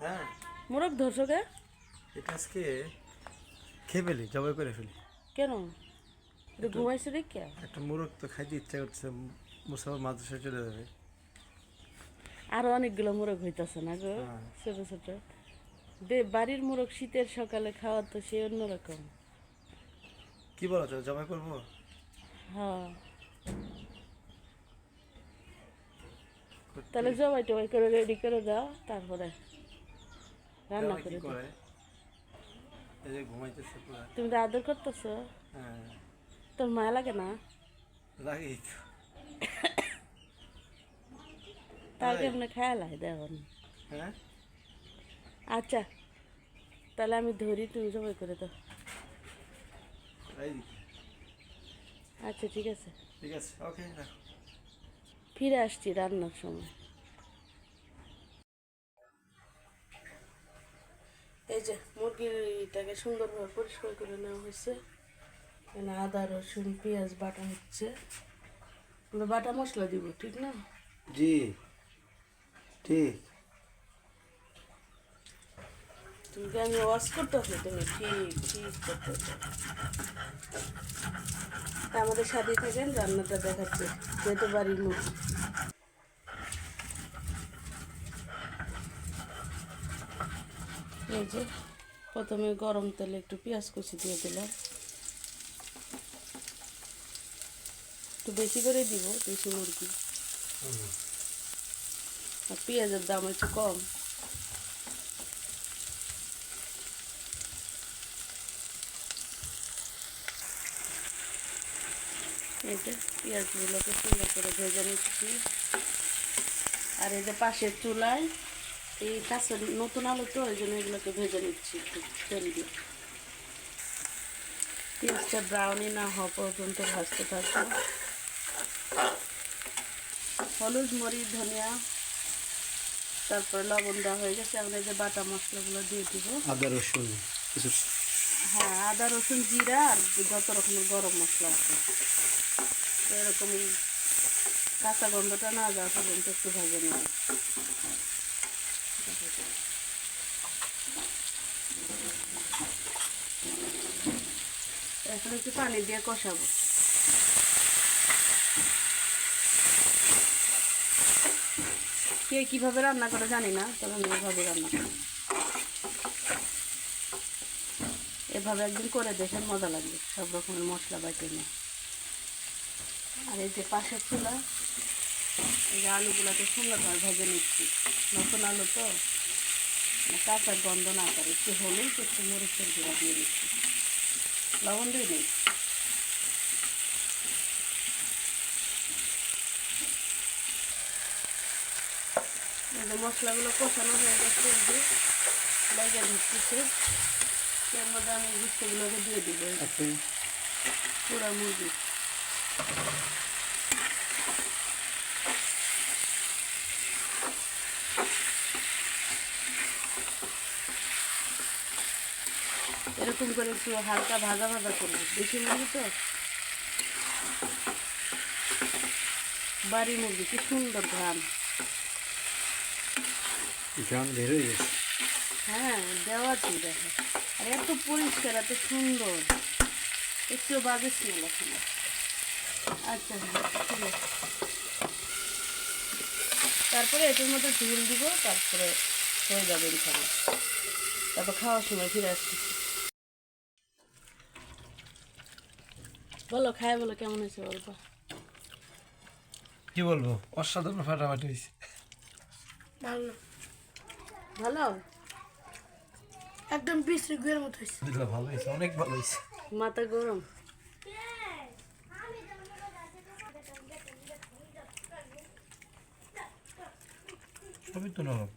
হ্যাঁ। মোরগ ধরছো কে এটা আজকে খেয়ে ফেলি জবাই করে ফেলি। কেন? এটা ঘুমাইছে দেখে? একটা মুরগ তো খাইতে ইচ্ছা করছে মুসাফর মাদ্রাসায় চলে যাবে। আরও অনেকগুলো মোরগ হইতাছে না গো? হ্যাঁ। ছোট ছোট। দে বাড়ির মোরগ শীতের সকালে খাওয়া তো সে অন্যরকম। কি বলো তো জবাই করব? হ্যাঁ। তাহলে জবাই টবাই করে রেডি করে দাও তারপরে রান্না করে তুমি তো আদর করতেছো? হ্যাঁ। তোর মায়া লাগে না? লাগেই তো। তার কেমনে খেয়ালাই দেখুন হ্যাঁ? আচ্ছা তাহলে আমি ধরি তুমি জবাই করে দাও। আচ্ছা ঠিক আছে। ঠিক আছে ওকে ফিরে আসছি রান্নার সময়। এই যে মুরগিটাকে সুন্দরভাবে পরিষ্কার করে নেওয়া হয়েছে। এখানে আদা রসুন পেঁয়াজ বাটা হচ্ছে। বাটা মশলা দিব ঠিক না? জি ঠিক। তুমি আমি ওয়াশ করতেছো তুমি ঠিক ঠিক করতেছো তা আমাদের সাথে থাকেন রান্নাটা দেখাচ্ছে যেহেতু বাড়ির মুরগি এই যে, প্রথমে গরম তেলে একটু পেঁয়াজ কুচি দিয়ে দিলাম। একটু বেশি করে দিব দেশি মুরগি। আর পেঁয়াজের দাম একটু কম। এই যে, পেঁয়াজগুলোকে সুন্দর করে ভেজে নিচ্ছি। আর এই যে পাশের চুলায় এই কাঁচা নতুন আলু তো ওই জন্য এগুলোকে ভেজে নিচ্ছি একটু তেল দিয়ে। পেঁয়াজটা ব্রাউনি না হওয়া পর্যন্ত ভাজতে থাকব হলুদ মরিচ ধনিয়া তারপর লবণ দেওয়া হয়ে গেছে। আমরা এই যে বাটা মশলাগুলো দিয়ে দিব। আদা রসুন হ্যাঁ আদা রসুন জিরা আর যত রকমের গরম মশলা আছে। এরকম কাঁচা গন্ধটা না যাওয়া পর্যন্ত একটু ভাজে নেব। এখন একটু পানি দিয়ে কষাবো। কে কীভাবে রান্না করে জানি না, তবে আমি এভাবে রান্না করি। এভাবে একদিন করে দেখেন মজা লাগবে, সব রকমের মশলা বাটে নিয়ে। আর এই যে পাশের চুলা, এই যে আলুগুলোকে সুন্দরভাবে ভেজে নিচ্ছি। নতুন আলু তো মানে কাঁচা গন্ধ না করে একটু হলুদ একটু মরিচের গুঁড়া দিয়ে দিচ্ছি। লবণ দিয়ে যে মশলাগুলো কষানো হয়ে গেছে যে বাইরে ঢুকতেছে। এর মধ্যে আমি গুস্তগুলোকে দিয়ে দিব। এই পুরা মুরগি। এরকম করে একটু হালকা ভাজা ভাজা করব বেশি মুরগি তো। বাড়ি মুরগি কি সুন্দর গেছে। হ্যাঁ দেওয়া দেখো। আর এত পরিষ্কার এত সুন্দর। একটু বাজে স্মেল। আচ্ছা ঠিক আছে। তারপরে এটার মধ্যে ঝুল দিব তারপরে হয়ে যাবে ইনশাল্লাহ। তারপর খাওয়ার সময় ফিরে আসছি। বলো খায় বলো কেমন হয়েছে বলব কি বলব অসাধারণ ফাটাফাটি হয়েছে। ভালো। ভালো? একদম বিশ্রী গুয়ের মতো হয়েছে। দিদা ভালো হয়েছে অনেক ভালো হয়েছে। মাথা গরম? সবই তো নরম।